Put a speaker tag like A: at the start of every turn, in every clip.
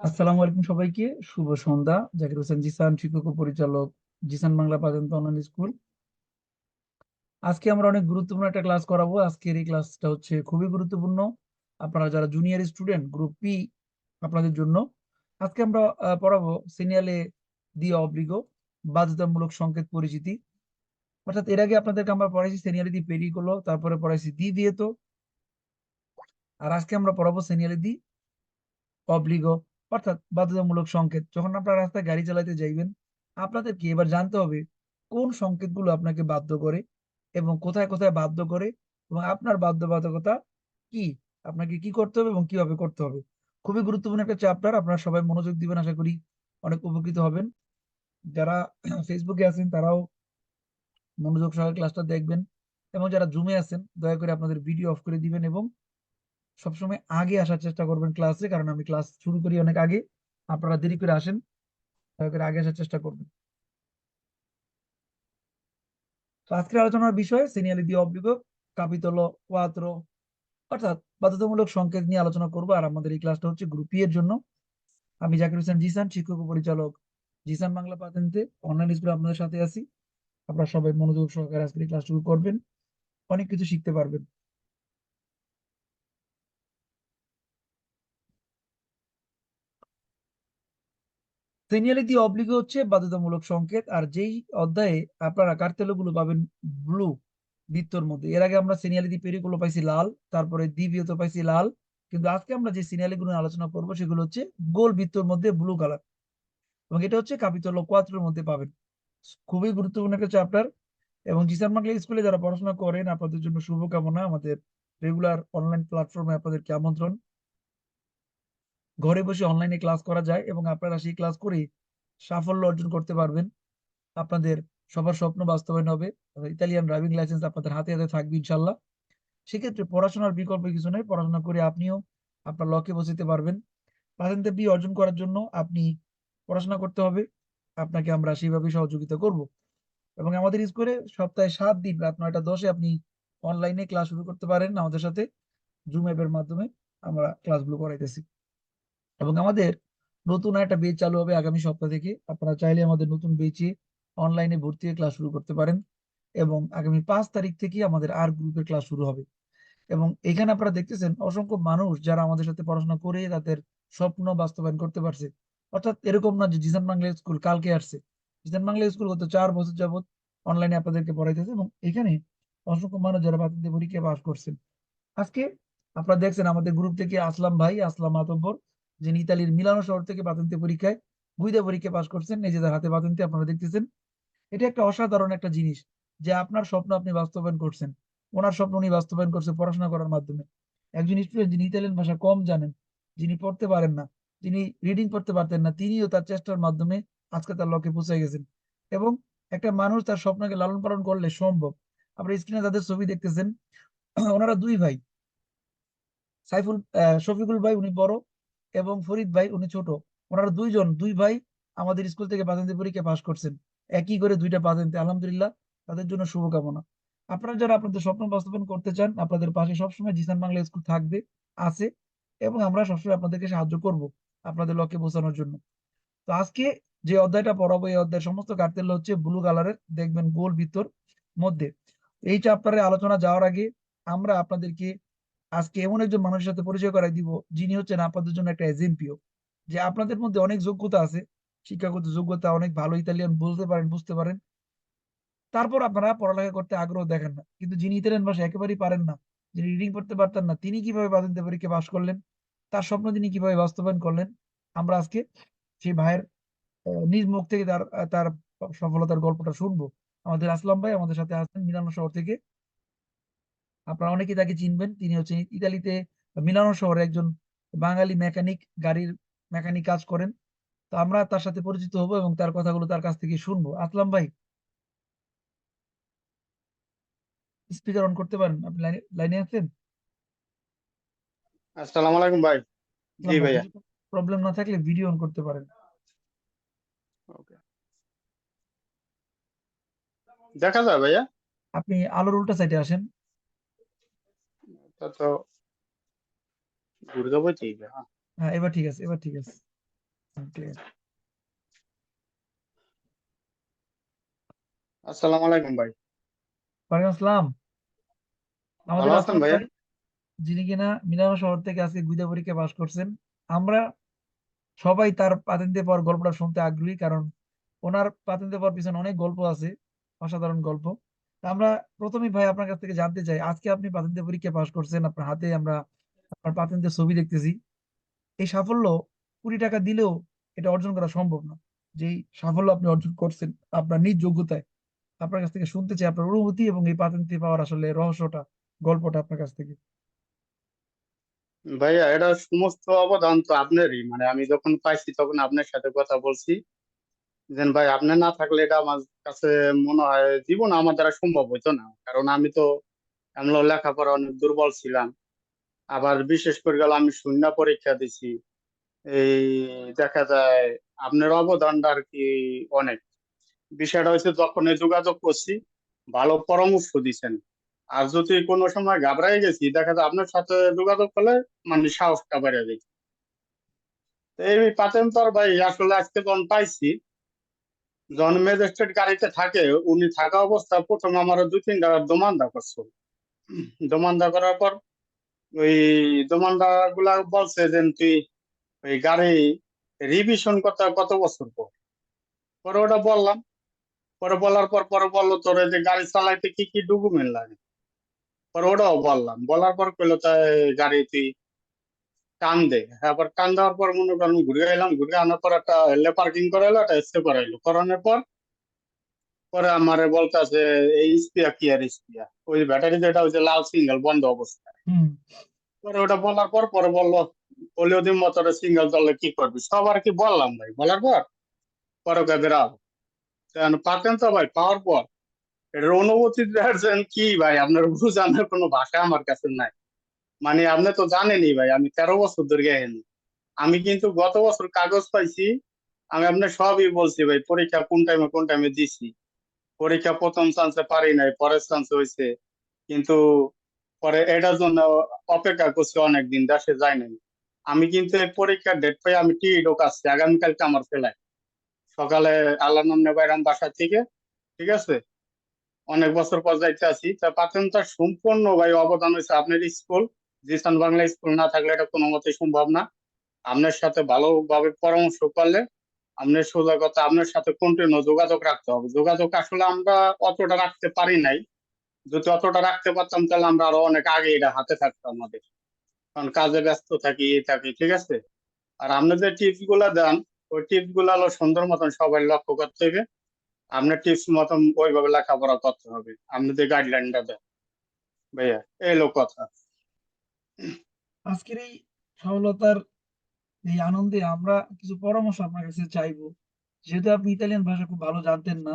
A: আসসালামু আলাইকুম সবাইকে। শুভ সন্ধ্যা। জাকির হোসেন জিসান, শিক্ষক ও পরিচালক জিসান বাংলা প্রাথমিক অনলাইন স্কুল। আজকে আমরা অনেক গুরুত্বপূর্ণ একটা ক্লাস করাবো। আজকের এই ক্লাসটা হচ্ছে খুবই গুরুত্বপূর্ণ। আপনারা যারা জুনিয়র স্টুডেন্ট গ্রুপ পি আপনাদের জন্য। আজকে আমরা পড়াবো সিনিয়ালে দি অব্লিগো বাধ্যতামূলক সংকেত পরিচিতি। অর্থাৎ এর আগে আপনাদেরকে আমরা পড়াইছি সিনিয়ালে দি পেরিকুলো তারপরে পড়াইছি দি দিয়ে তো। আর আজকে আমরা পড়াবো সিনিয়ালে দি অব্লিগো অর্থাৎ বাধ্যতামূলক সংকেত। যখন আপনারা রাস্তায় গাড়ি চালাতে যাইবেন, আপনাদেরকে এবার জানতে হবে কোন সংকেতগুলো আপনাকে বাধ্য করে এবং কোথায় কোথায় বাধ্য করে এবং আপনার বাধ্যবাধকতা কি? আপনাকে কি করতে হবে এবং কীভাবে করতে হবে? খুবই গুরুত্বপূর্ণ একটা চ্যাপ্টার আপনারা সবাই মনোযোগ দিবেন, আশা করি অনেক উপকৃত হবেন। যারা ফেসবুকে আছেন, তারাও মনোযোগ সহকারে ক্লাসটা দেখবেন এবং যারা জুমে আছেন, দয়া করে আপনাদের ভিডিও অফ করে দিবেন এবং সবসময় আগে আসার চেষ্টা করবেন ক্লাসে কারণ আমি ক্লাস শুরু করি অনেক আগে। আপনারা দেরি করে আসেন, দয়া করে আগে আসার চেষ্টা করবেন। আজকের আলোচনার বিষয় সিনিয়ালি দি অব্লিগো কাপিতলো কোয়াত্রো অর্থাৎ বাধ্যতামূলক সংকেত নিয়ে আলোচনা করব। আর আমাদের এই ক্লাসটা হচ্ছে গ্রুপ এর জন্য। আমি জাকির হোসেন জিসান, শিক্ষক পরিচালক জিসান বাংলা পাতেন্তে অনলাইন স্কুলে আপনাদের সাথে আছি। আপনারা সবাই মনোযোগ সহকারে আজকের ক্লাসটুকু করবেন। অনেক কিছু শিখতে পারবেন। সিনিয়ালিটি অব্লিগো হচ্ছে বাধ্যতামূলক সংকেত, আর যেই অধ্যায়ে আপনারা কার্তেলগুলো পাবেন ব্লু বৃত্তর মধ্যে, এর আগে আমরা সিনিয়ালিটি পেরিগুলো পাইছি লাল, তারপরে দ্বিবীয়ত পাইছি লাল, কিন্তু আজকে আমরা যে সিনিয়ালিগুলো আলোচনা করব সেগুলো হচ্ছে গোল বৃত্তর মধ্যে ব্লু কালার এবং এটা হচ্ছে কাপিতল কোয়াত্রের মধ্যে পাবেন। খুবই গুরুত্বপূর্ণ একটা চ্যাপ্টার এবং জিসান বাংলা স্কুলে যারা পড়াশোনা করেন, আপনাদের জন্য শুভকামনা। আমাদের রেগুলার অনলাইন প্ল্যাটফর্মে আপনাদেরকে আমন্ত্রণ। ঘরে বসে অনলাইনে ক্লাস করা যায় এবং আপনারা সেই ক্লাস করে সাফল্য অর্জন করতে পারবেন। আপনাদের সবার স্বপ্ন বাস্তবায়ন হবে। ইতালিয়ান ড্রাইভিং লাইসেন্স আপনাদের হাতে হাতে থাকবে ইনশাল্লাহ সেক্ষেত্রে পড়াশোনার বিকল্প কিছু নেই। পড়াশোনা করে আপনিও আপনার লক্ষ্যে পৌঁছতে পারবেন। পাতেন্তে বি অর্জন করার জন্য আপনি পড়াশোনা করতে হবে। আপনাকে আমরা সেইভাবে সহযোগিতা করব। এবং আমাদের স্কুলে সপ্তাহে সাত দিন, রাত নয়টা দশে আপনি অনলাইনে ক্লাস শুরু করতে পারেন আমাদের সাথে। জুম অ্যাপের মাধ্যমে আমরা ক্লাসগুলো করাইতেছি। এবং আমাদের নতুন একটা বেচ চালু হবে আগামী সপ্তাহ থেকে। আপনারা চাইলে আমাদের নতুন বেচে অনলাইনে ভর্তি হয়ে ক্লাস শুরু করতে পারেন এবং আগামী পাঁচ তারিখ থেকে আমাদের আর গ্রুপের ক্লাস শুরু হবে। এবং এখানে আপনারা দেখতেছেন অসংখ্য মানুষ যারা আমাদের সাথে পড়াশোনা করে তাদের স্বপ্ন বাস্তবায়ন করতে পারছে। অর্থাৎ এরকম না যে জিসান বাংলা স্কুল কালকে আসছে। জিসান বাংলা স্কুল গত চার বছর যাবৎ অনলাইনে আপনাদেরকে পড়াইতেছে এবং এখানে অসংখ্য মানুষ যারা বাতিতে পরীক্ষা পাস করছেন। আজকে আপনারা দেখছেন আমাদের গ্রুপ থেকে আসলাম ভাই, আসলাম মাতব্বর যিনি ইতালির মিলানো শহর থেকে পাতেন্তে পরীক্ষায় গুইদা পরীক্ষা পাস করছেন নিজেদের হাতে পাতেন্তে আপনারা দেখতেছেন, এটা একটা অসাধারণ একটা জিনিস যে আপনার স্বপ্ন আপনি বাস্তবায়ন করছেন। ওনার স্বপ্ন উনি বাস্তবায়ন করছে পড়াশোনা করার মাধ্যমে। একজন স্টুডেন্ট যিনি ইতালিয়ান ভাষা কম জানেন, যিনি পড়তে পারেন না, যিনি রিডিং পড়তে পারতেন না, তিনিও তার চেষ্টার মাধ্যমে আজকে তার লক্ষ্যে পৌঁছে গেছেন। এবং একটা মানুষ তার স্বপ্নকে লালন পালন করলে সম্ভব। আপনার স্ক্রিনে তাদের ছবি দেখতেছেন, ওনারা দুই ভাই, সাইফুল শফিকুল ভাই উনি বড় এবং ফরিদ ভাই উনি ছোট। ওনারা দুইজন, দুই ভাই আমাদের স্কুল থেকে পাতেন্তে পরীক্ষা পাশ করছেন। একই করে দুইটা পাতেন্তে আলহামদুলিল্লাহ তাদের জন্য শুভকামনা। আপনারা যারা আপনাদের স্বপ্ন বাস্তবায়ন করতে চান, আপনাদের পাশে সবসময় জিসান বাংলা স্কুল থাকবে, আছে এবং আমরা সবসময় আপনাদেরকে সাহায্য করব আপনাদের লক্ষ্যে পৌঁছানোর জন্য। তো আজকে যে অধ্যায়টা পড়াবো, এই অধ্যায়ের সমস্ত কার্তেল হচ্ছে ব্লু কালারের, দেখবেন গোল ভিতর মধ্যে। এই চ্যাপ্টারে আলোচনা যাওয়ার আগে আমরা আপনাদেরকে আজকে এমন একজন মানুষের সাথে পরিচয় করাই দিব, যিনি হচ্ছেন আপনাদের জন্য একটা এজেম্পিও যে আপনাদের মধ্যে অনেক যোগ্যতা আছে, শিক্ষাগত যোগ্যতা অনেক ভালো ইতালিয়ান বলতে পারেন, বুঝতে পারেন। তারপর আপনারা পড়ালেখা করতে আগ্রহ দেখেন না, কিন্তু যিনি ইতালিয়ান ভাষা একেবারেই পারেন না, যিনি রিডিং পড়তে পারতেন না, তিনি কীভাবে বাদিনতে পরীক্ষা পাশ করলেন, তার স্বপ্ন তিনি কীভাবে বাস্তবায়ন করলেন, আমরা আজকে সেই ভাইয়ের নিজ মুখ থেকে তার তার সফলতার গল্পটা শুনব। আমাদের আসলাম ভাই, আমাদের সাথে আছেন মিলানো শহর থেকে। আপনারা অনেকেই তাকে চিনবেন। তিনি হচ্ছেন ইতালিতে মিলানো শহরে একজন বাঙালি মেকানিক গাড়ির মেকানিক কাজ করেন। তো আমরা তার সাথে পরিচিত হব এবং তার কথাগুলো তার কাছ থেকে শুনব। আসলাম ভাই। স্পিকার অন করতে পারেন। আপনি লাইনে আছেন?
B: আসসালামু আলাইকুম ভাই। জি ভাইয়া।
A: প্রবলেম না থাকলে ভিডিও অন করতে পারেন।
B: ওকে। দেখা যায় ভাইয়া।
A: আপনি আলোর উল্টা সাইডে আসেন।
B: তা তো ঠিক হ্যাঁ
A: হ্যাঁ এবার ঠিক আছে এবার ঠিক আছে.
B: আসসালামু আলাইকুম ভাই।
A: ওয়ালাইকুম আসসালাম। আমাদের
B: ভালো আছেন
A: ভাই যিনি কিনা মিনামা শহর থেকে আজকে গুইদা পরীক্ষা পাশ করছেন। আমরা সবাই তার পাতেন্তে পর গল্পটা শুনতে আগ্রহী কারণ ওনার পাতেন্তে পর পিছনে অনেক গল্প আছে অসাধারণ গল্প। আমরা প্রথমেই ভাই আপনার কাছ থেকে জানতে চাই, আজকে আপনি পাতেন্তে পরীক্ষা পাশ করছেন, আপনার হাতে আমরা আপনার পাতেন্তের ছবি দেখতেছি। এই সাফল্য কুড়ি টাকা দিলেও এটা অর্জন করা সম্ভব না। যেই সাফল্য আপনি অর্জন করছেন আপনার নিজ যোগ্যতায়, আপনার কাছ থেকে শুনতে চাই আপনার অনুভূতি এবং এই পাতেন্তে পাওয়ার আসলে রহস্যটা, গল্পটা আপনার কাছ থেকে।
B: ভাইয়া, এটা সমস্ত অবদান তো আপনারই মানে আমি যখন পাইছি তখন আপনার সাথে কথা বলছি। যে ভাই, আপনি না থাকলে এটা আমার কাছে মনে হয় জীবন আমার দ্বারা সম্ভব হইতো না। কারণ আমি তো এমন লেখাপড়া অনেক দুর্বল ছিলাম। আবার বিশেষ করে গেল আমি শূন্য পরীক্ষা দিছি। এই দেখা যায় আপনার অবদানটা আর কি অনেক। বিষয়টা হচ্ছে যখন যোগাযোগ করছি, ভালো পরামর্শ দিচ্ছেন আর যদি কোনো সময় ঘাবড়াই গেছি, দেখা যায় আপনার সাথে যোগাযোগ করলে মানে সাহসটা বেড়ে যায়। এই পাতেন্তর ভাই, আসলে আজকে যখন পাইছি যখন ম্যাজিস্ট্রেট গাড়িতে থাকে, উনি থাকা অবস্থা প্রথম আমার দুই তিনটা দোমান্দা করছ। দোমান্দা করার পর ওই দোমান্দা গুলা বলছে যে, তুই ওই গাড়ি রিভিশন করতে কত বছর পর? পরে ওটা বললাম। পরে বলার পর, পরে বলল, তোর যে গাড়ি চালাইতে কি কি ডকুমেন্ট লাগে? পরে ওটাও বললাম। বলার পর কইলো তাই গাড়ি তুই টান দে। তারপর টান দেওয়ার পর মনে করেন ঘুরে এলাম ঘুরে আনার পর একটা এলে পার্কিং করাইলো একটা স্টে করাইলো করানোর পর পরে আমারে বলতেছে এই স্পিয়া কি আর স্পিয়া? ওই ব্যাটারি যেটা যে লাল সিঙ্গেল বন্ধ অবস্থায়। পরে ওটা বলার পর পরে বলল পলিওদিন মোটরে সিঙ্গেল চললে কি করবি? সবার কি বললাম ভাই। বলার পর পরে ওকে বেরাও পাতেন তো ভাই পাওয়ার পর। এটার অনুভূতি দেখছেন কি ভাই? আপনার বুঝানোর কোনো ভাষা আমার কাছে নাই। মানে আপনি তো জানেনই ভাই, আমি তেরো বছর ধরে গেছি আমি কিন্তু গত বছর কাগজ পাইছি, আমি আপনার সবই বলছি ভাই, পরীক্ষা কোন টাইমে কোন টাইমে দিছি। পরীক্ষা প্রথম চান্সে পারি নাই, পরের চান্সে হয়েছে কিন্তু পরে এটার জন্য অপেক্ষা করছি অনেকদিন, দেশে যাই নাই। আমি কিন্তু এই পরীক্ষার ডেট পাই আমি টিকিট ঢোকাচ্ছি, আগামীকালকে আমার ফেলাই সকালে আল্লাহ নামনে বাইরাম বাসা থেকে, ঠিক আছে? অনেক বছর পর যাইতে আছি তা পাতেন তার সম্পূর্ণ ভাই অবদান হয়েছে আপনার স্কুল জিসান বাংলা স্কুল না থাকলে এটা কোনো মতে সম্ভব না। আপনার সাথে ভালোভাবে পরামর্শ করলে আপনার সোজা কথা আপনার সাথে কন্টিনিউ যোগাযোগ রাখতে হবে। যোগাযোগ আসলে আমরা অতটা রাখতে পারি নাই। যদি অতটা রাখতে পারতাম তাহলে আমরা আরও অনেক আগে এটা হাতে থাকতো আমাদের। কারণ কাজে ব্যস্ত থাকি, এ থাকি, ঠিক আছে? আর আপনি যে টিপসগুলা দেন, ওই টিপসগুলো হলো সুন্দর মতন সবাই লক্ষ্য করতে হবে। আপনার টিপস মতন ওইভাবে লেখাপড়া করতে হবে। আপনি যে গাইডলাইনটা দেন। ভাইয়া, এই লোক কথা।
A: আজকের এই সফলতার এই আনন্দে আমরা কিছু পরামর্শ আপনার কাছে চাইব। যেহেতু আপনি ইতালিয়ান ভাষা খুব ভালো জানতেন না,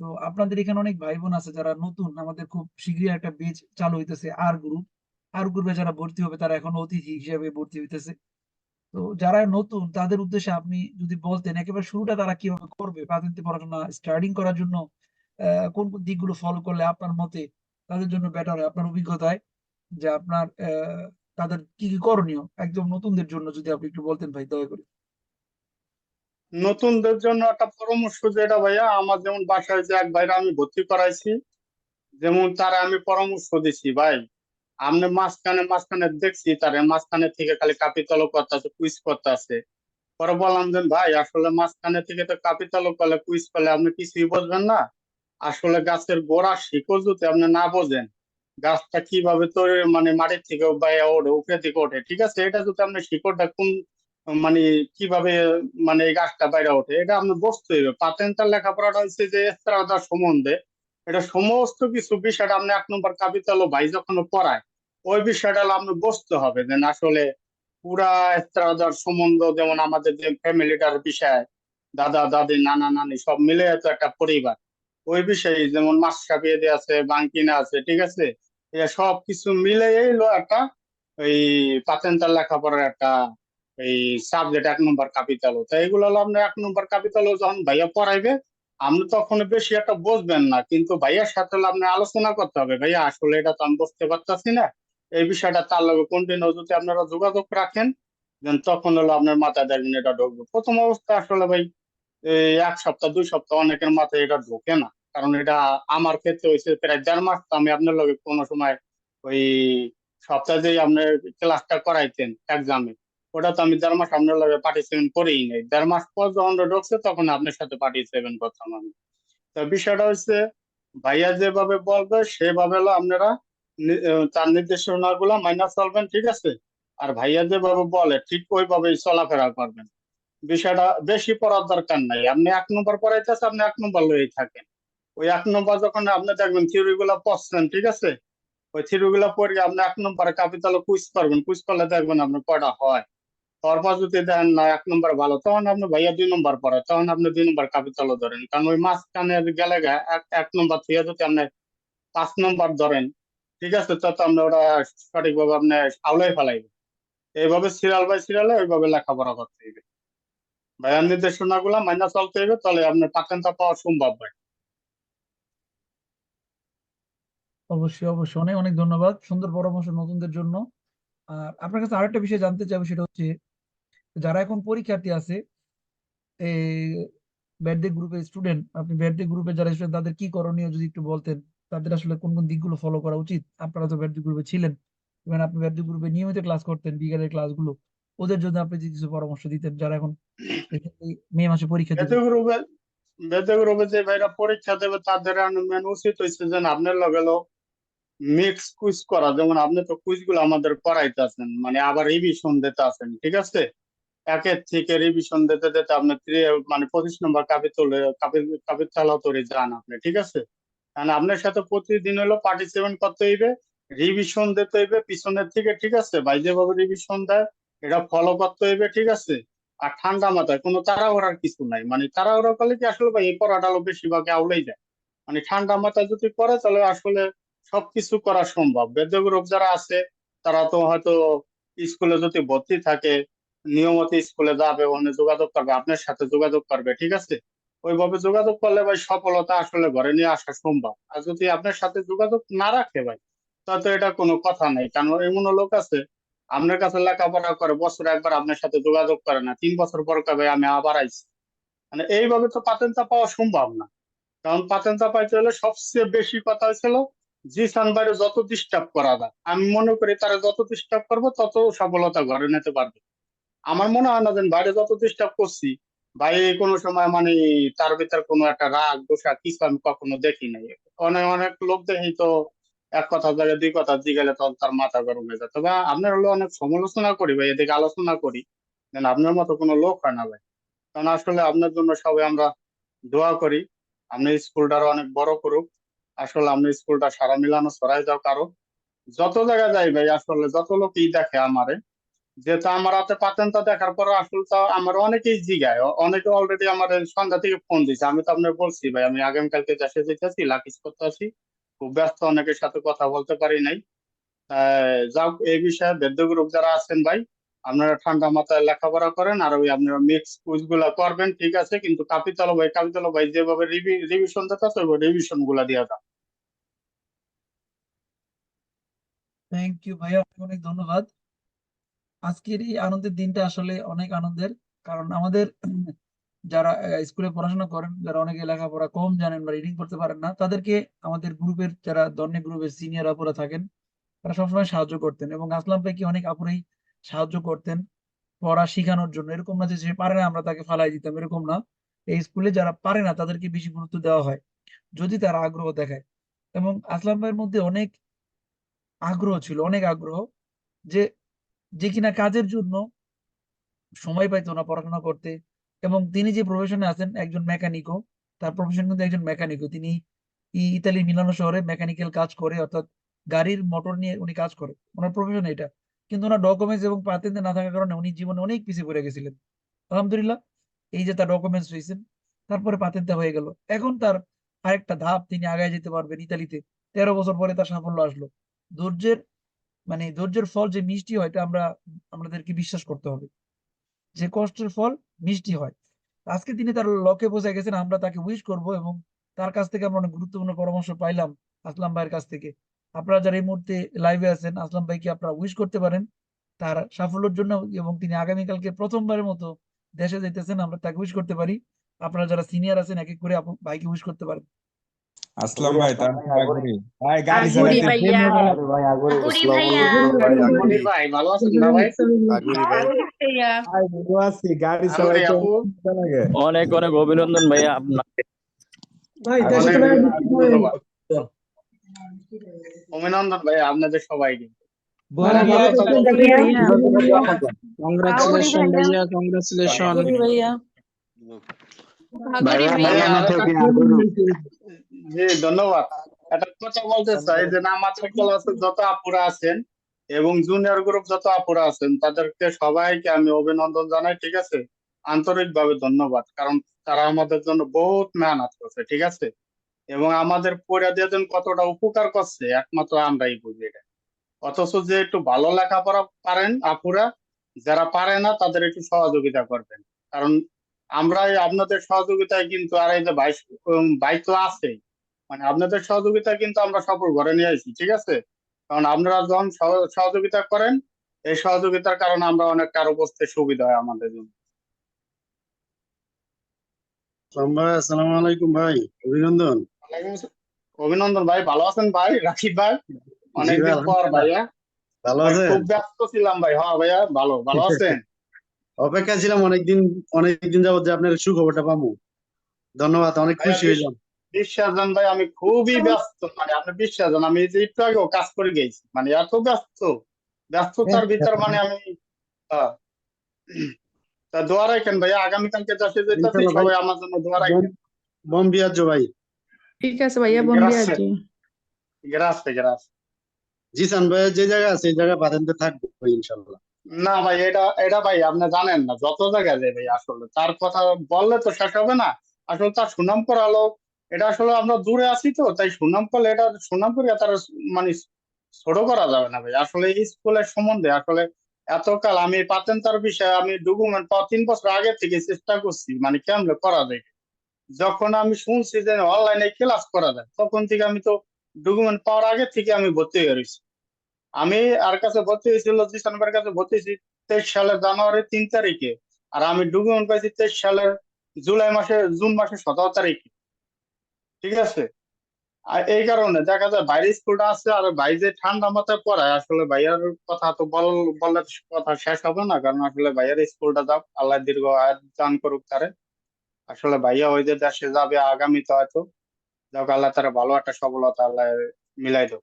A: তো আপনাদের এখানে অনেক ভাই বোন আছে যারা নতুন, আমাদের খুব শীঘ্রই একটা বেচ চালু হইতেছে আর গ্রুপ আর গ্রুপে যারা ভর্তি হবে তারা এখন অতিথি হিসেবে ভর্তি হইতেছে। তো যারা নতুন, তাদের উদ্দেশ্যে আপনি যদি বলতেন, একেবারে শুরুটা তারা কীভাবে করবে? প্রাথমিক পড়াশোনা স্টার্টিং করার জন্য কোন কোন দিকগুলো ফলো করলে আপনার মতে তাদের জন্য বেটার হয়, আপনার অভিজ্ঞতায়? যে আপনার তাদের কি কি করণীয়? একদম নতুনদের জন্য যদি আপনি একটু বলতেন ভাই, দয়া করে।
B: নতুনদের জন্য একটা পরামর্শ যেটা ভাইয়া, আমার যেমন বাসায় যে এক ভাইরা আমি ভর্তি করাইছি, যেমন তারা আমি পরামর্শ দিছি, ভাই। আপনি মাঝখানে মাঝখানে দেখছি তারা, মাঝখানে থেকে খালি কাপিতল করতেছে, কুইজ করতেছে। পরে বললাম যে, ভাই, আসলে মাঝখানে থেকে তো কাপিতল করলে কুইজ করলে আপনি কিছুই বুঝবেন না। আসলে গাছের গোড়া শিকড় যদি আপনি না বোঝেন গাছটা কীভাবে তো মানে মাটির থেকে বাইরে ওঠে উপরে থেকে ওঠে, ঠিক আছে? এটা যদি আপনি শিকড়টা কোন মানে কীভাবে মানে এই গাছটা বাইরে ওঠে, এটা আপনি বুঝতে হবে। পাতেন্টার লেখাপড়াটা হচ্ছে যে এস্ত্রাদার সম্বন্ধে। এটা সমস্ত কিছু বিষয়টা আপনি এক নম্বর কাপিতাল ভাই যখন পড়ায়, ওই বিষয়টা আপনি বুঝতে হবে যে আসলে পুরা এস্ত্রাদার সম্বন্ধ, যেমন আমাদের যে ফ্যামিলিটার বিষয়, দাদা, দাদি, নানা, নানি, সব মিলে তো একটা পরিবার। ওই বিষয়ে যেমন মাছ সাপিয়ে দিয়ে আছে, বাঙ্কিনা আছে, ঠিক আছে? সব কিছু মিলে এলো একটা ওই পাতেন্টার লেখাপড়ার একটা এই সাবজেক্ট এক নম্বর কাপিতাল তো এগুলো হলো আপনার এক নম্বর কাপিতাল যখন ভাইয়া পড়াইবে, আপনি তখন বেশি একটা বুঝবেন না। কিন্তু ভাইয়ার সাথে আপনি আলোচনা করতে হবে, ভাইয়া, আসলে এটা তো আমি বুঝতে পারতাছি না। এই বিষয়টা তার লগে কন্টিনিউ যদি আপনারা যোগাযোগ রাখেন তখন হলো আপনার মাথায় দেখবেন এটা ঢুকবে। প্রথম অবস্থা আসলে ভাই এক সপ্তাহ, দুই সপ্তাহ অনেকের মাথায় এটা ঢোকে না। কারণ এটা আমার ক্ষেত্রে হয়েছে প্রায় দেড় মাস তো আমি আপনার লগে কোনো সময় ওই সপ্তাহে যে আপনি ক্লাসটা করাইতেন এক্সামে ওটা তো আমি দেড় মাস আপনার লগে পার্টিসিপেট করেই নাই। দেড় মাস পর যখন ঢুকছে তখন আপনার সাথে পার্টিসিপেট করতাম আমি। তো বিষয়টা হচ্ছে, ভাইয়া যেভাবে বলবে সেভাবে আপনারা তার নির্দেশনা গুলা মাইনা চলবেন, ঠিক আছে? আর ভাইয়া যেভাবে বলে, ঠিক ওইভাবেই চলাফেরা করবেন। বিষয়টা বেশি পড়ার দরকার নাই। আপনি এক নম্বর পড়াইতেছে আপনি এক নম্বর লয়েই থাকেন। ওই এক নম্বর যখন আপনি দেখবেন থিওরি গুলা পড়ছেন, ঠিক আছে? ওই থিওরি গুলা পড়ে আপনি এক নম্বরে কাপিতালে কুইজ করবেন। কুইজ করলে দেখবেন আপনি কয়টা হয়। তারপর যদি দেন না, এক নম্বর ভালো, তখন আপনি ভাইয়া দুই নম্বর পড়ে তখন আপনি দুই নম্বর কাপিতালও ধরেন। কারণ ওই মাঝখানে গেলে এক নম্বর থেকে যদি আপনি পাঁচ নম্বর ধরেন, ঠিক আছে? তো তো আপনি ওটা সঠিকভাবে আপনি আউলাই ফেলাইবেন। এইভাবে সিরিয়াল বাই সিরিয়ালে ওইভাবে লেখাপড়া করতে হবে ভাইয়ার নির্দেশনা গুলা মাইনা চলতে হবে তাহলে আপনার পাকেনটা পাওয়া সম্ভব ভাই।
A: অবশ্যই অবশ্যই। অনেক অনেক ধন্যবাদ সুন্দর পরামর্শ নতুনদের জন্য। আর আপনার কাছে আরেকটা বিষয় জানতে চাইব, সেটা হচ্ছে যারা এখন পরীক্ষার্থী আছে এই ব্যাডডে গ্রুপের স্টুডেন্ট আপনি ব্যাডডে গ্রুপে যারা স্টুডেন্ট তাদের কি করণীয় যদি একটু বলতেন? তাদের আসলে কোন কোন দিকগুলো ফলো করা উচিত? আপনারা তো ব্যাডডে গ্রুপে ছিলেন। এবং আপনি ব্যাডডে গ্রুপে নিয়মিত ক্লাস করতেন, বিকালের ক্লাসগুলো ওদের জন্য আপনি যদি কিছু পরামর্শ দিতেন, যারা এখন মে মাসে পরীক্ষা
B: বেদে গ্রুপে গ্রুপে যে ভাইরা পরীক্ষা দেবে, তাদের মেন উচিত হয়েছে যে আপনার লগে লোক মিক্স কুইজ করা, যেমন আপনি তো কুইজগুলো আমাদের করাইতেছেন মানে আবার রিভিশন দিতে আছেন ঠিক আছে? একের থেকে রিভিশন দিতে দিতে আপনি মানে পঁচিশ নম্বর কাপে তুলে, কাপে কাপে চালা তৈরি যান আপনি, ঠিক আছে? কারণ আপনার সাথে প্রতিদিন হলো করতে হইবে রিভিশন দিতে হইবে পিছনের থেকে, ঠিক আছে? ভাই যেভাবে রিভিশন দেয়, এটা ফলো করতে হইবে, ঠিক আছে? আর ঠান্ডা মাথায়, কোনো তাড়াহুড়ার কিছু নাই মানে তাড়াহুড়া করলে কি আসলে ভাই এই পড়াটা বেশিরভাগ আউলেই যায়? মানে ঠান্ডা মাথায় যদি করে তাহলে আসলে সবকিছু করা সম্ভব। বেদ্য গ্রুপ যারা আছে, তারা তো হয়তো স্কুলে যদি ভর্তি থাকে, নিয়মিত স্কুলে যাবে ওখানে যোগাযোগ করবে, আপনার সাথে যোগাযোগ করবে, ঠিক আছে? ওইভাবে যোগাযোগ করলে ভাই সফলতা আসলে ঘরে নিয়ে আসা সম্ভব। আর যদি আপনার সাথে যোগাযোগ না রাখে ভাই, তাহলে তো এটা কোনো কথা নাই। কারণ এমন লোক আছে, আপনার কাছে লেখাপড়া করে, বছরে একবার আপনার সাথে যোগাযোগ করে না, তিন বছর পর কবে আমি আবার আইছি। মানে এইভাবে তো পাতেনটা পাওয়া সম্ভব না। কারণ পাতেনটা পাইতে হলে সবচেয়ে বেশি কথা হয়েছিল জিসান বাইরে যত ডিস্টার্ব করা যায়, আমি মনে করি তারা যত ডিস্টার্ব করব, তত সফলতা ঘরে নিতে পারবে। আমার মনে হয় না যে বাইরে যত ডিস্টার্ব করছি ভাই কোনো সময় মানে তার ভিতর কোনো একটা রাগ, দোষা কিছু আমি কখনো দেখি নাই। অনেক অনেক লোক দেখি তো এক কথা জায়গায় দুই কথা জিগেলে তখন তার মাথা গরম হয়ে যায়। তবে আপনার হলো অনেক সমালোচনা করি ভাই, এদিকে আলোচনা করি দেন আপনার মতো কোনো লোক হয় না ভাই। কারণ আসলে আপনার জন্য সবাই আমরা দোয়া করি আপনি স্কুলটারও অনেক বড় করুক। আসলে আপনি স্কুলটা সারা মিলানো ছড়াই দাও কারও। যত জায়গায় যাই ভাই, আসলে যত লোকই দেখে আমারে, যেহেতু আমার হাতে পাতেনটা দেখার পর আসলে তো আমার অনেকেই জিগায়। অনেকে অলরেডি আমার সন্ধ্যা থেকে ফোন দিছে। আমি তো আপনার বলছি ভাই, আমি আগামীকালকে দেশে যেতেছি লাকিস করতে আছি খুব ব্যস্ত, অনেকের সাথে কথা বলতে পারি নাই। যাও এই বিষয়ে বেদ্য গ্রুপ যারা আছেন ভাই, আপনারা ঠান্ডা মাথায় লেখাপড়া করেন আর ওই আপনারা মিক্স কুইজগুলা করবেন, ঠিক আছে? কিন্তু কাপিতল ভাই কাপিতল ভাই যেভাবে রিভিশন দিতে রিভিশনগুলা দিয়ে দাও।
A: থ্যাংক ইউ ভাইয়া, অনেক ধন্যবাদ। আজকের এই আনন্দের দিনটা আসলে অনেক আনন্দের, কারণ আমাদের যারা স্কুলে পড়াশোনা করেন, যারা অনেকে লেখাপড়া কম জানেন বা রিডিং করতে পারেন না, তাদেরকে আমাদের গ্রুপের যারা দন্নে গ্রুপের সিনিয়র আপুরা থাকেন, তারা সবসময় সাহায্য করতেন এবং আসলাম ভাইকে অনেক আপুরাই সাহায্য করতেন পড়া শেখানোর জন্য। এরকম না যে সে পারে না, আমরা তাকে ফালাই দিতাম, এরকম না। এই স্কুলে যারা পারে না, তাদেরকে বেশি গুরুত্ব দেওয়া হয়, যদি তারা আগ্রহ দেখায়। এবং আসলাম ভাইয়ের মধ্যে অনেক আগ্রহ ছিল, অনেক আগ্রহ যে যে কিনা কাজের জন্য সময় পাইতো না পড়াশোনা করতে এবং তিনি যে প্রফেশনে আছেন, একজন মেকানিকও তার প্রফেশন কিন্তু একজন মেকানিকও তিনি ই- ইতালির মিলানো শহরে মেকানিক্যাল কাজ করে, অর্থাৎ গাড়ির মোটর নিয়ে উনি কাজ করে। ওনার প্রফেশন এটা। কিন্তু ওনার ডকুমেন্টস এবং পাতেন্টে না থাকার কারণে উনি জীবনে অনেক পিছিয়ে পড়ে গেছিলেন। আলহামদুলিল্লাহ, এই যে তার ডকুমেন্টস হয়েছেন তারপরে পাতেন্টে হয়ে গেল। এখন তার আরেকটা ধাপ, তিনি আগায় যেতে পারবেন ইতালিতে। তেরো বছর পরে তার সাফল্য আসলো। ধৈর্যের মানে ধৈর্যের ফল যে মিষ্টি হয় এটা আমরা, আমাদেরকে বিশ্বাস করতে হবে। যে কষ্টের ফল মিষ্টি হয়। আজকে তিনি তার লক্ষ্যে পৌঁছে গেছেন আমরা তাকে উইশ করব এবং তার কাছ থেকে আমরা অনেক গুরুত্বপূর্ণ পরামর্শ পাইলাম আসলাম ভাইয়ের কাছ থেকে। আপনারা যারা এই মুহূর্তে লাইভে আছেন, আসলাম ভাই ভাইকে আপনারা উইশ করতে পারেন। তার সাফল্যের জন্য এবং তিনি আগামীকালকে প্রথমবারের মতো দেশে যেতেছেন আমরা তাকে উইশ করতে পারি। আপনারা যারা সিনিয়র আছেন, এক এক করে ভাইকে উইশ করতে পারেন।
C: আসলাম ভাই ভাই গাড়ি
D: ভাইয়া।
C: ভাই
D: আগুরি ভাইয়া।
B: ভাই। ভালো আছেন না ভাই?
C: ভাই। গাড়ি
B: আগুরি
C: চালাইতে
B: আপু।
C: মজা লাগে
E: অনেক অনেক অভিনন্দন ভাইয়া আপনাকে।
B: অভিনন্দন ভাই আপনাদের সবাইকে।
F: কংগ্রাচুলেশন ভাইয়া কংগ্রাচুলেশন
D: ভাইয়া।
B: জি, ধন্যবাদ। একটা কথা বলতে চাই যে না আমাদের ক্লাসে যত আপুরা আছেন এবং জুনিয়র গ্রুপ যত আপুরা আছেন, তাদেরকে সবাইকে আমি অভিনন্দন জানাই, ঠিক আছে? আন্তরিকভাবে ধন্যবাদ, কারণ তারা আমাদের জন্য বহুত মেহনত করছে, ঠিক আছে? এবং আমাদের যেন কতটা উপকার করছে, একমাত্র আমরাই বুঝি এটা। অথচ যে একটু ভালো লেখাপড়া পারেন আপুরা, যারা পারে না, তাদের একটু সহযোগিতা করবেন। কারণ আমরাই আপনাদের সহযোগিতায় কিন্তু আর এই যে ভাই তো আছেই মানে আপনাদের সহযোগিতা কিন্তু আমরা সফল ঘরে নিয়ে আসি ঠিক আছে? কারণ আপনারা যখন সহ- সহযোগিতা করেন এই সহযোগিতার কারণে আমরা অনেক কারও বসতে সুবিধা হয় আমাদের জন্য।
F: ভাই আসসালামু আলাইকুম ভাই অভিনন্দন।
B: অভিনন্দন ভাই ভালো আছেন ভাই? রাকিব ভাই অনেকদিন পর। ভাইয়া।
F: ভালো আছেন?
B: খুব ব্যস্ত ছিলাম ভাই। হ্যাঁ ভাইয়া ভালো ভালো আছেন?
F: অপেক্ষা ছিলাম অনেকদিন অনেকদিন যাবত যে আপনার সুখবরটা পাবো। ধন্যবাদ অনেক খুশি হইলাম।
B: বিশ্বাস জান ভাই আমি খুবই ব্যস্ত মানে আপনি বিশ্বাস জান আমি যে একটু আগেও কাজ করে গেছি মানে এত ব্যস্ত ব্যস্ততার ভিতর মানে আমি হ্যাঁ। তা দোয়া রাখেন ভাইয়া আগামীকালকে চাষে
F: ইনশাআল্লাহ
B: সবাই আমার জন্য দোয়া রাখেন।
F: বম বিয়াজ্য ভাই।
G: ঠিক আছে ভাইয়া. আছি
B: গ্রাসে। গ্রাস
F: জিসান ভাই যে জায়গা আছে এই জায়গা পাতেন্তে থাকব ইনশাল্লাহ
B: না ভাই এটা এটা ভাই আপনি জানেন না যত জায়গায় যায় ভাই আসলে। তার কথা বললে তো শেষ হবে না আসলে তার সুনাম করালো এটা আসলে আমরা দূরে আছি তো, তাই সুনাম করলে এটা সুনাম করে তার মানে ছোট করা যাবে না ভাই। আসলে স্কুলের সম্বন্ধে আসলে এতকাল আমি পাতেন্তার বিষয়ে আমি ডকুমেন্ট পাওয়া তিন বছর আগে থেকে চেষ্টা করছি মানে কেমনে করা যায়? যখন আমি শুনছি যে অনলাইনে ক্লাস করা যায়, তখন থেকে আমি তো ডকুমেন্ট পাওয়ার আগে থেকে আমি ভর্তি হয়ে রয়েছি। আমি আর কাছে ভর্তি হয়েছিল জিসানবার কাছে ভর্তি হয়েছি তেইশ সালের জানুয়ারি তিন তারিখে। আর আমি ডকুমেন্ট পাইছি তেইশ সালের জুলাই মাসে, জুন মাসের সতেরো তারিখে। ঠিক আছে? আর এই কারণে দেখা যায় বাইরে স্কুলটা আছে আর ভাই যে ঠান্ডা মাথায় পড়ায়। আসলে ভাইয়ার কথা তো বল, বললে কথা শেষ হবে না। কারণ আসলে ভাইয়ার স্কুলটা যাক, আল্লাহ দীর্ঘ আয়াত দান করুক তারে। আসলে ভাইয়া ওই যে দেশে যাবে আগামীতে হয়তো। যাক, আল্লাহ তারা ভালো একটা সফলতা আল্লাহ মিলাই দেব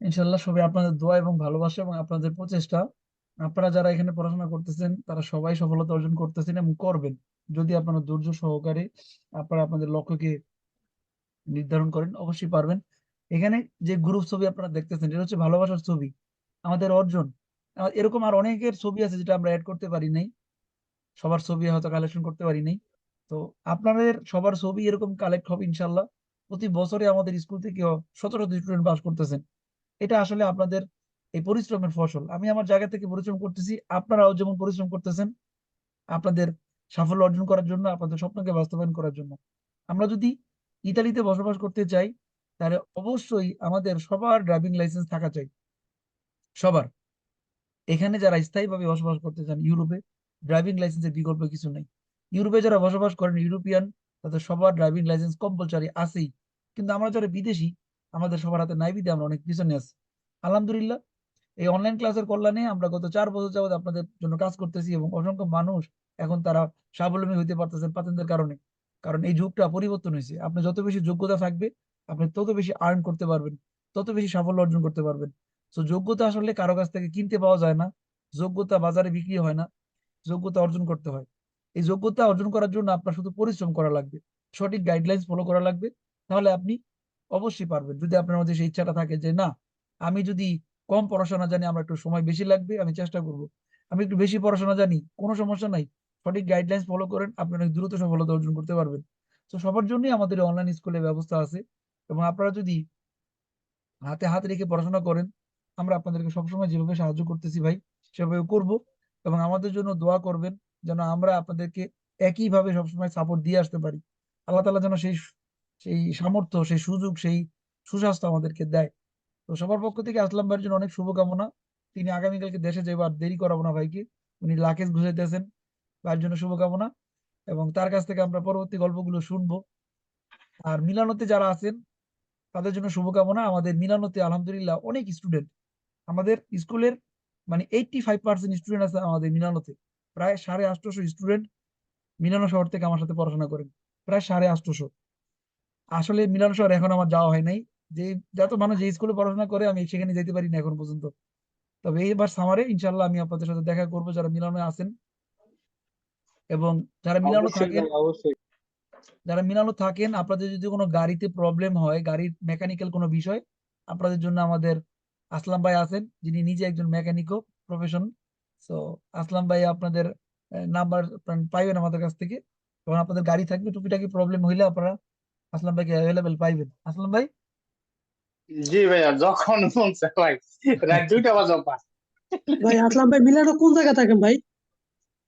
A: ইনশাল্লাহ সবাই আপনাদের দোয়া এবং ভালোবাসা এবং আপনাদের প্রচেষ্টা আপনারা যারা এখানে পড়াশোনা করতেছেন, তারা সবাই সফলতা অর্জন করতেছেন এবং করবেন। যদি আপনারা ধৈর্য সহকারে আপনারা আপনাদের লক্ষ্যকে নির্ধারণ করেন, অবশ্যই পারবেন। এখানে যে গ্রুপ ছবি আপনারা দেখতেছেন, এটা হচ্ছে ভালোবাসার ছবি, আমাদের অর্জন। এরকম আর অনেকের ছবি আছে যেটা আমরা অ্যাড করতে পারি নাই। সবার ছবি হয়তো কালেকশন করতে পারি নাই। তো আপনাদের সবার ছবি এরকম কালেক্ট হবে ইনশাল্লাহ প্রতি বছরে আমাদের স্কুল থেকে শত শত স্টুডেন্ট পাস করতেছেন। এটা আসলে আপনাদের এই পরিশ্রমের ফসল। আমি আমার জায়গা থেকে পরিশ্রম করতেছি। আপনারাও যেমন পরিশ্রম করতেছেন, আপনাদের সাফল্য অর্জন করার জন্য, আপনাদের স্বপ্নকে বাস্তবায়ন করার জন্য। আমরা যদি ইতালিতে বসবাস করতে চাই, তাহলে অবশ্যই আমাদের সবার ড্রাইভিং লাইসেন্স থাকা চাই। সবার। এখানে যারা স্থায়ীভাবে বসবাস করতে চান, ইউরোপে ড্রাইভিং লাইসেন্সের বিকল্প কিছু নেই। ইউরোপে যারা বসবাস করেন, ইউরোপিয়ান, তাদের সবার ড্রাইভিং লাইসেন্স কম্পালসারি আছেই। কিন্তু আমরা যারা বিদেশি, আমাদের সবার হাতে নাই বিদে আমরা অনেক পিছনে আছি। আলহামদুলিল্লাহ এই অনলাইন ক্লাসের কল্যাণে আমরা গত চার বছর যাবত আপনাদের জন্য কাজ করতেছি এবং অসংখ্য মানুষ এখন তারা স্বাবলম্বী হইতে পারতেছেন পাতেন্টের কারণে। কারণ এই যুগটা পরিবর্তন হয়েছে। আপনি যত বেশি যোগ্যতা থাকবে, আপনি তত বেশি আর্ন করতে পারবেন, তত বেশি সাফল্য অর্জন করতে পারবেন। তো যোগ্যতা আসলে কারও কাছ থেকে কিনতে পাওয়া যায় না। যোগ্যতা বাজারে বিক্রি হয় না। যোগ্যতা অর্জন করতে হয়। এই যোগ্যতা অর্জন করার জন্য আপনার শুধু পরিশ্রম করা লাগবে। সঠিক গাইডলাইন্স ফলো করা লাগবে। তাহলে আপনি অবশ্যই পারবেন। যদি আপনার মধ্যে সেই ইচ্ছাটা থাকে যে, না, আমি যদি কম পড়াশোনা জানি, আমার একটু সময় বেশি লাগবে, আমি চেষ্টা করব। আমি একটু বেশি পড়াশোনা জানি, কোনো সমস্যা নাই। সঠিক গাইডলাইন্স ফলো করেন, আপনি অনেক দ্রুত সফলতা অর্জন করতে পারবেন। তো সবার জন্যই আমাদের অনলাইন স্কুলের ব্যবস্থা আছে এবং আপনারা যদি হাতে হাত রেখে পড়াশোনা করেন, আমরা আপনাদেরকে সবসময় যেভাবে সাহায্য করতেছি ভাই সেভাবে করব এবং আমাদের জন্য দোয়া করবেন যেন আমরা আপনাদেরকে একইভাবে সবসময় সাপোর্ট দিয়ে আসতে পারি। আল্লাহ তাআলা যেন সেই সেই সামর্থ্য, সেই সুযোগ, সেই সুস্বাস্থ্য আমাদেরকে দেয়। তো সবার পক্ষ থেকে আসলাম ভাইয়ের জন্য অনেক শুভকামনা। তিনি আগামীকালকে দেশে যাইবার দেরি করাবো না ভাইকে। উনি লাকেজ ঘুষাইতেছেন ভাইয়ের জন্য শুভকামনা এবং তার কাছ থেকে আমরা পরবর্তী গল্পগুলো শুনব। আর মিলানোতে যারা আছেন, তাদের জন্য শুভকামনা। আমাদের মিলানোতে আলহামদুলিল্লাহ অনেক স্টুডেন্ট আমাদের স্কুলের মানে এইটটি ফাইভ পার্সেন্ট স্টুডেন্ট আছে আমাদের মিলানোতে। প্রায় সাড়ে আটশোশো স্টুডেন্ট মিলানো শহর থেকে আমার সাথে পড়াশোনা করেন। প্রায় সাড়ে আটশোশো আসলে মিলানো শহর এখন আমার যাওয়া হয় নাই। যে যত মানুষ যে স্কুলে পড়াশোনা করে আমি সেখানে যেতে পারি না এখন পর্যন্ত। তবে এইবার সামারে ইনশাল্লাহ আমি আপনাদের সাথে দেখা করব যারা মিলানো আছেন। এবং যারা মিলানো থাকেন যারা মিলানো থাকেন আপনাদের যদি কোনো গাড়িতে প্রবলেম হয় গাড়ির মেকানিক্যাল কোনো বিষয় আপনাদের জন্য আমাদের আসলাম ভাই আছেন যিনি নিজে একজন মেকানিকও প্রফেশন সো আসলাম ভাই আপনাদের নাম্বার পাইবেন আমাদের কাছ থেকে। যখন আপনাদের গাড়ি থাকবে টুকিটাকি প্রবলেম হইলে আপনারা আসলাম ভাইকে অ্যাভেলেবেল পাইবেন। আসলাম ভাই?
B: জি ভাইয়া যখন মন চায় ভাই রাত দুইটা বাজে পাঁচ
H: ভাই আসলাম ভাই মিলানো কোন জায়গায় থাকেন ভাই?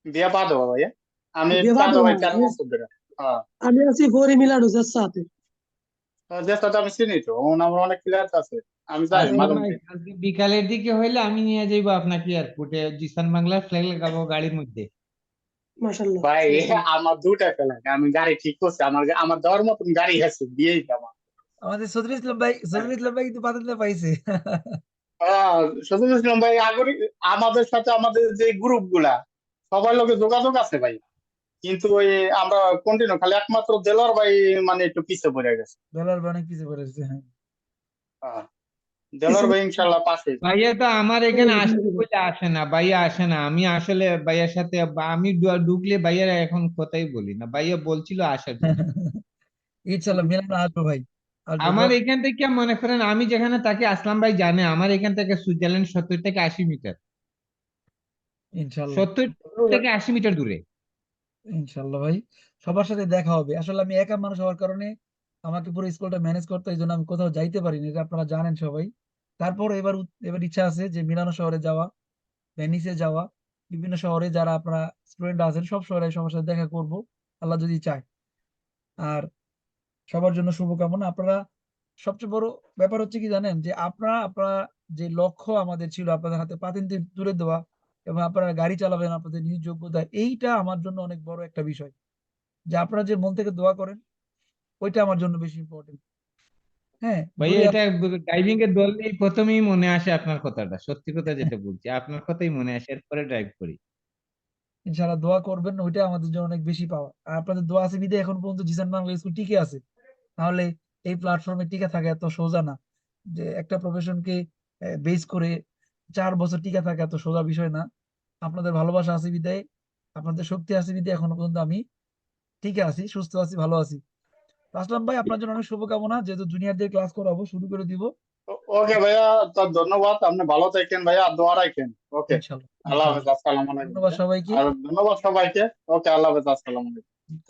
B: বিয়া পা দেবো ভাইয়া। আমি পা
H: পা
B: দেবো ভাই চার
H: আমি-
B: বছর ধরে। হ্যাঁ।
H: আমি আছি গৌরী মিলানো সাথে
B: দেশটা তো আমি চিনি তো আমার অনেক প্লেয়ার আছে। আমি যাই মাঝে
I: ভাই, বিকালের দিকে হইলে আমি নিয়ে যাইবো আপনাকে এয়ারপোর্টে জিসান বাংলার ফ্ল্যাগ লাগাবো গাড়ির মধ্যে।
H: মাশাল্লাহ
B: ভাই আমার দুটা ফেলা আমি গাড়ি ঠিক করছি আমার আমার দেওয়ার মতন গাড়ি আছে দিয়েই আমার
A: আমাদের সদরুল ইসলাম ভাই সদরুল ইসলাম ভাই কিন্তু পাতিলে পাইছে
B: ইসলাম ভাই আগরে আমাদের সাথে আমাদের যে গ্রুপগুলা সবার লগে যোগাযোগ আছে ভাই। কিন্তু ওই আমরা কন্টিনিউ খালি একমাত্র দেলোয়ার ভাই মানে একটু পিছে পড়ে গেছে।
A: ডলার বা অনেক কিছু করেছে হ্যাঁ।
B: আহ, দেলোয়ার ভাই ইনশাল্লাহ পাশে।
I: ভাইয়া তো আমার এখানে আসতে বলে আসে না ভাইয়া আসে না। আমি আসলে ভাইয়ার সাথে আমি ঢুকলে ভাইয়ার এখন কথাই বলি না। ভাইয়া বলছিল আসার জন্য।
A: ইনশাল্লাহ মিলানো আসব ভাই।
I: আমার এখান থেকে মনে করেন আমি যেখানে তাকে আসলাম ভাই জানে আমার এখান থেকে সুইজারল্যান্ড সত্তর থেকে আশি মিটার।
A: ইনশাল্লাহ।
I: সত্তর থেকে আশি মিটার দূরে।
A: ইনশাল্লাহ ভাই সবার সাথে দেখা হবে। আসলে আমি একা মানুষ হওয়ার কারণে আমাকে পুরো স্কুলটা ম্যানেজ করতে এই জন্য আমি কোথাও যাইতে পারিনি। এটা আপনারা জানেন সবাই। তারপর এবার এবার ইচ্ছা আছে যে মিলানো শহরে যাওয়া ভেনিসে যাওয়া। বিভিন্ন শহরে যারা আপনারা স্টুডেন্ট আছেন সব শহরে সবার সাথে দেখা করব। আল্লাহ যদি চায়। আর সবার জন্য শুভকামনা। আপনারা সবচেয়ে বড় ব্যাপার হচ্ছে কি জানেন? যে আপনারা আপনারা যে লক্ষ্য আমাদের ছিল আপনাদের হাতে পাতিন তুলে দেওয়া এবং আপনারা গাড়ি চালাবেন আপনাদের নিজ যোগ্যতা এইটা আমার জন্য অনেক বড় একটা বিষয়। যে আপনারা যে মন থেকে দোয়া করেন ওইটা আমার জন্য বেশি ইম্পর্টেন্ট হ্যাঁ
I: ভাইয়া এটা ড্রাইভিং এর প্রথমেই মনে আসে আপনার কথাটা। সত্যি কথা যেটা বলছি আপনার কথাই মনে আসে এরপরে ড্রাইভ করি।
A: ইনশাআল্লাহ দোয়া করবেন ওইটা আমাদের জন্য অনেক বেশি পাওয়া আর আপনাদের দোয়া আছে বিদে এখন পর্যন্ত জিসান বাংলা স্কুল টিকে আছে। তাহলে এই প্ল্যাটফর্মে টিকে থাকা এত সোজা না। যে একটা প্রফেশনকে বেস করে চার বছর টিকে থাকা এত সোজা বিষয় না। আপনাদের ভালোবাসা আছে বিদায়। আপনাদের শক্তি আছে বিদায়। এখনও পর্যন্ত আমি টিকে আছি সুস্থ আছি ভালো আছি। আসলাম ভাই আপনার জন্য অনেক শুভকামনা। যেহেতু জুনিয়রদের ক্লাস করাবো শুরু করে দিব।
B: ওকে ভাইয়া তো ধন্যবাদ। আপনি ভালো থাকেন ভাইয়া আর দোয়া রাখেন। ওকে আল্লাহ হাফেজ আসসালামু আলাইকুম।
A: ধন্যবাদ সবাইকে।
B: আর ধন্যবাদ সবাইকে। ওকে আল্লাহ হাফেজ আসসালামু আলাইকুম।